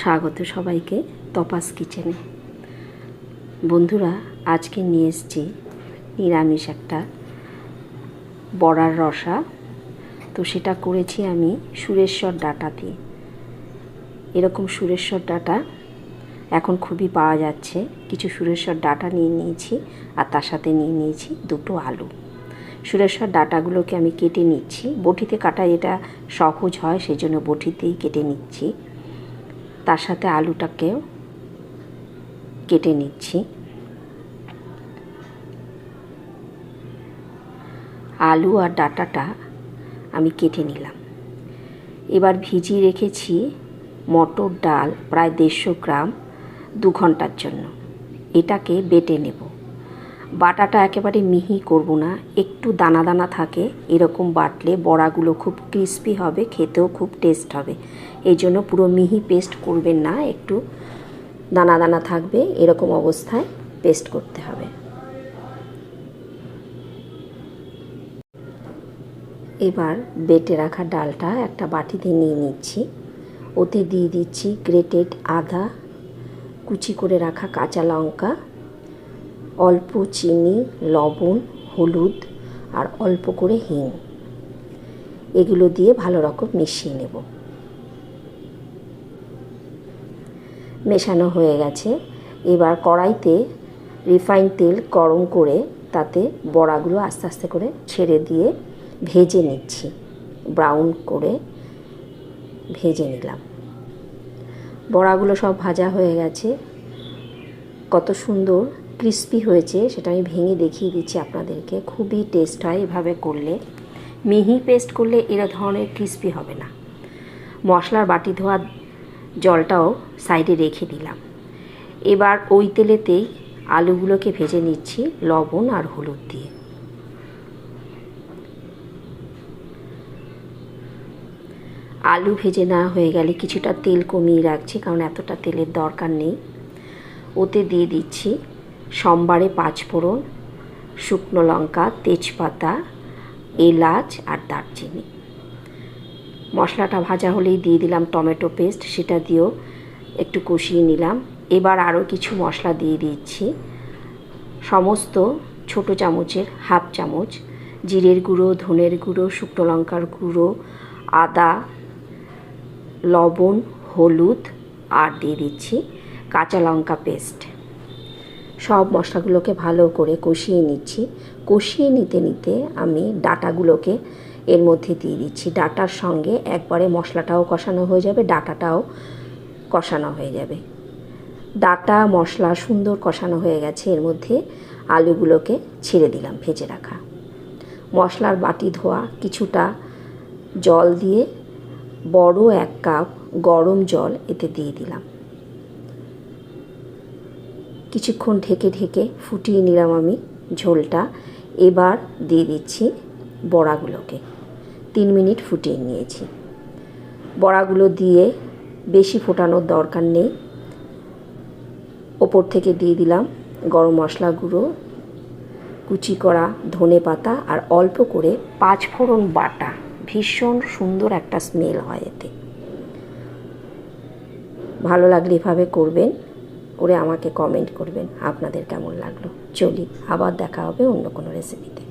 স্বাগত সবাইকে তপাস কিচেনে। বন্ধুরা, আজকে নিয়ে এসেছি নিরামিষ একটা বড়ার রসা। তো সেটা করেছি আমি সুরেশ্বর ডাটা দিয়ে। এরকম সুরেশ্বর ডাটা এখন খুবই পাওয়া যাচ্ছে। কিছু সুরেশ্বর ডাটা নিয়ে নিয়েছি আর তার সাথে নিয়ে নিয়েছি দুটো আলু। সুরেশ্বর ডাটাগুলোকে আমি কেটে নিচ্ছি। বটিতে কাটা এটা সহজ হয় সেই জন্য বটিতেই কেটে নিচ্ছি। তার সাথে আলুটাকেও কেটে নিচ্ছি। আলু আর ডাটাটা আমি কেটে নিলাম। এবার ভিজিয়ে রেখেছি মটর ডাল প্রায় দেড়শো গ্রাম দু ঘণ্টার জন্য। এটাকে বেটে নেব। বাটাটা একেবারে মিহি করব না, একটু দানা দানা থাকে, এরকম বাটলে বড়াগুলো খুব ক্রিস্পি হবে, খেতেও খুব টেস্ট হবে। এই জন্য পুরো মিহি পেস্ট করবেন না, একটু দানা দানা থাকবে, এরকম অবস্থায় পেস্ট করতে হবে। এবার বেটে রাখা ডালটা একটা বাটিতে নিয়ে নিচ্ছি। ওতে দিয়ে দিচ্ছি গ্রেটেড আদা, কুচি করে রাখা কাঁচা লঙ্কা অল্প চিনি, লবণ, হলুদ আর অল্প করে হিং। এগুলো দিয়ে ভালো রকম মিশিয়ে নেব। মেশানো হয়ে গেছে। এবার কড়াইতে রিফাইন তেল গরম করে তাতে বড়াগুলো আস্তে আস্তে করে ছেড়ে দিয়ে ভেজে নিচ্ছি। ব্রাউন করে ভেজে নিলাম। বড়াগুলো সব ভাজা হয়ে গেছে। কত সুন্দর ক্রিস্পি হয়েছে, সেটা আমি ভেঙে দেখিয়ে দিচ্ছি আপনাদেরকে। খুবই টেস্ট হয় এভাবে করলে। মিহি পেস্ট করলে এরা ধরনের ক্রিস্পি হবে না। মশলার বাটি ধোয়া জলটাও সাইডে রেখে দিলাম। এবার ওই তেলেতেই আলুগুলোকে ভেজে নিচ্ছি, লবণ আর হলুদ দিয়ে। আলু ভেজে না হয়ে গেলে কিছুটা তেল কমিয়ে রাখছি, কারণ এতটা তেলের দরকার নেই। ওতে দিয়ে দিচ্ছি সোমবারে পাঁচ পাঁচফোড়ন শুকনো লঙ্কা, তেজপাতা, এলাচ আর দারচিনি। মশলাটা ভাজা হলেই দিয়ে দিলাম টমেটো পেস্ট, সেটা দিয়েও একটু কষিয়ে নিলাম। এবার আরও কিছু মশলা দিয়ে দিচ্ছি। সমস্ত ছোট চামচের হাফ চামচ জিরের গুঁড়ো, ধনের গুঁড়ো, শুকনো লঙ্কার গুঁড়ো, আদা, লবণ, হলুদ আর দিয়ে দিচ্ছি কাঁচা লঙ্কা পেস্ট। সব মশলাগুলোকে ভালো করে কষিয়ে নিচ্ছি। কষিয়ে নিতে নিতে আমি ডাটাগুলোকে এর মধ্যে দিয়ে দিচ্ছি। ডাটার সঙ্গে একবারে মশলাটাও কষানো হয়ে যাবে, ডাটাটাও কষানো হয়ে যাবে। ডাটা, মশলা সুন্দর কষানো হয়ে গেছে, এর মধ্যে আলুগুলোকে ছেড়ে দিলাম ভেজে রাখা। মশলার বাটি ধোয়া, কিছুটা জল দিয়ে বড় এক কাপ গরম জল এতে দিয়ে দিলাম। কিছুক্ষণ ঢেকে ঢেকে ফুটিয়ে নিলাম আমি ঝোলটা। এবার দিয়ে দিচ্ছি বড়াগুলোকে। তিন মিনিট ফুটিয়ে নিয়েছি। বড়াগুলো দিয়ে বেশি ফোটানোর দরকার নেই। ওপর থেকে দিয়ে দিলাম গরম মশলা গুঁড়ো, কুচি করা ধনে পাতা আর অল্প করে পাঁচ ফোড়ন বাটা। ভীষণ সুন্দর একটা স্মেল হয় এতে। ভালো লাগলে এভাবে করবেন। করে আমাকে কমেন্ট করবেন। আপনাদের কেমন লাগল? চলি আবার দেখা হবে অন্য কোনো রেসিপিতে